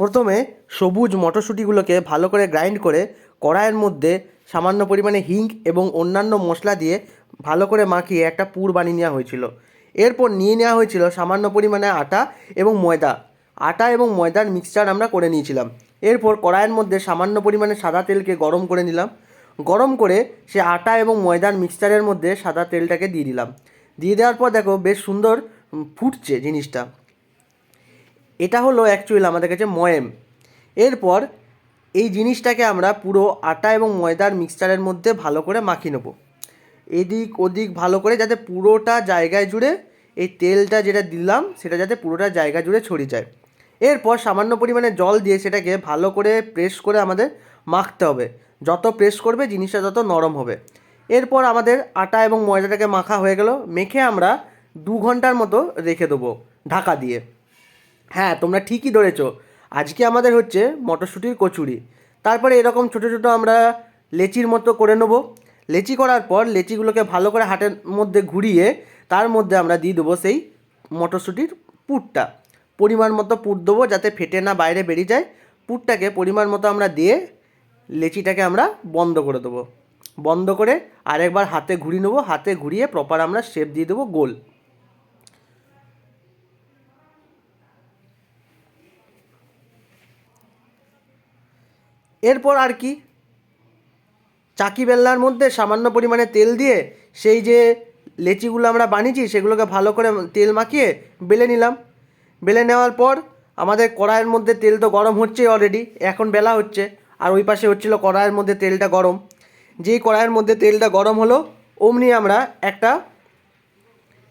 প্রথমে সবুজ মটরশুঁটিগুলোকে ভালো করে গ্রাইন্ড করে কড়াইয়ের মধ্যে সামান্য পরিমাণে হিং এবং অন্যান্য মশলা দিয়ে ভালো করে মাখিয়ে একটা পুর বানিয়ে নেওয়া হয়েছিল। এরপর নিয়ে নেওয়া হয়েছিল সামান্য পরিমাণে আটা এবং ময়দা। আটা এবং ময়দার মিক্সচার আমরা করে নিয়েছিলাম। এরপর কড়াইয়ের মধ্যে সামান্য পরিমাণে সাদা তেলকে গরম করে নিলাম। গরম করে সে আটা এবং ময়দার মিক্সচারের মধ্যে সাদা তেলটাকে দিয়ে দিলাম। দিয়ে দেওয়ার পর দেখো বেশ সুন্দর ফুটছে জিনিসটা। এটা হলো অ্যাকচুয়ালি আমাদের কাছে ময়েম। এরপর এই জিনিসটাকে আমরা পুরো আটা এবং ময়দার মিক্সচারের মধ্যে ভালো করে মাখিয়ে নেব। এদিক ওদিক ভালো করে যাতে পুরোটা জায়গায় জুড়ে এই তেলটা যেটা দিলাম, সেটা যাতে পুরোটা জায়গা জুড়ে ছড়িয়ে যায়। এরপর সামান্য পরিমাণে জল দিয়ে সেটাকে ভালো করে প্রেস করে আমাদের মাখতে হবে। যত প্রেস করবে, জিনিসটা তত নরম হবে। এরপর আমাদের আটা এবং ময়দাটাকে মাখা হয়ে গেল। মেখে আমরা দু ঘণ্টার মতো রেখে দেবো ঢাকা দিয়ে। হ্যাঁ তোমরা ঠিকই ধরেছো। আজকে আমাদের হচ্ছে মটরশুঁটির কচুরি। তারপরে এরকম ছোটো ছোটো আমরা লেচির মতো করে নেব। লেচি করার পর লেচিগুলোকে ভালো করে হাটের মধ্যে ঘুরিয়ে তার মধ্যে আমরা দিয়ে দেবো সেই মটরশুঁটির পুরটা। পরিমাণ মতো পুর দেবো যাতে ফেটে না বাইরে বেরিয়ে যায়। পুরটাকে পরিমাণ মতো আমরা দিয়ে লেচিটাকে আমরা বন্ধ করে দেবো। বন্ধ করে আরেকবার হাতে ঘুরিয়ে নেব। হাতে ঘুরিয়ে প্রপার আমরা শেপ দিয়ে দেবো গোল। এরপর আর কি? চাকি বেল্লার মধ্যে সামান্য পরিমাণে তেল দিয়ে সেই যে লেচিগুলো আমরা বানিয়েছি, সেগুলোকে ভালো করে তেল মাখিয়ে বেলে নিলাম। বেলে নেওয়ার পর আমাদের কড়াইয়ের মধ্যে তেল তো গরম হচ্ছেই অলরেডি এখন বেলা হচ্ছে। আর ওই পাশে হচ্ছিল কড়াইয়ের মধ্যে তেলটা গরম। যেই কড়াইয়ের মধ্যে তেলটা গরম হলো, অমনি আমরা একটা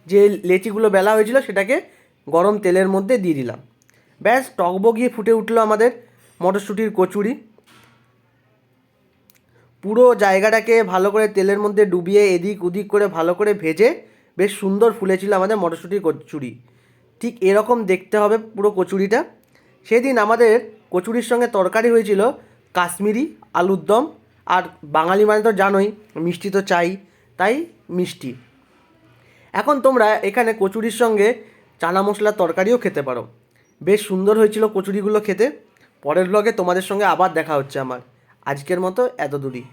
যে লেচিগুলো বেলা হয়েছিল, সেটাকে গরম তেলের মধ্যে দিয়ে দিলাম। ব্যাস, টকবগিয়ে ফুটে উঠল আমাদের মটরশুঁটির কচুরি। পুরো জায়গাটাকে ভালো করে তেলের মধ্যে ডুবিয়ে এদিক ওদিক করে ভালো করে ভেজে বেশ সুন্দর ফুলেছিল আমাদের মটরশুঁটির কচুরি। ঠিক এরকম দেখতে হবে পুরো কচুরিটা। সেদিন আমাদের কচুরির সঙ্গে তরকারি হয়েছিল কাশ্মীরি আলুর দম। আর বাঙালি মানে তো জানোই, মিষ্টি তো চাই, তাই মিষ্টি। এখন তোমরা এখানে কচুরির সঙ্গে চানা মশলার তরকারিও খেতে পারো। বেশ সুন্দর হয়েছিল কচুরিগুলো খেতে। পরের ব্লগে তোমাদের সঙ্গে আবার দেখা হচ্ছে আমার। আজকের মতো এত দূরই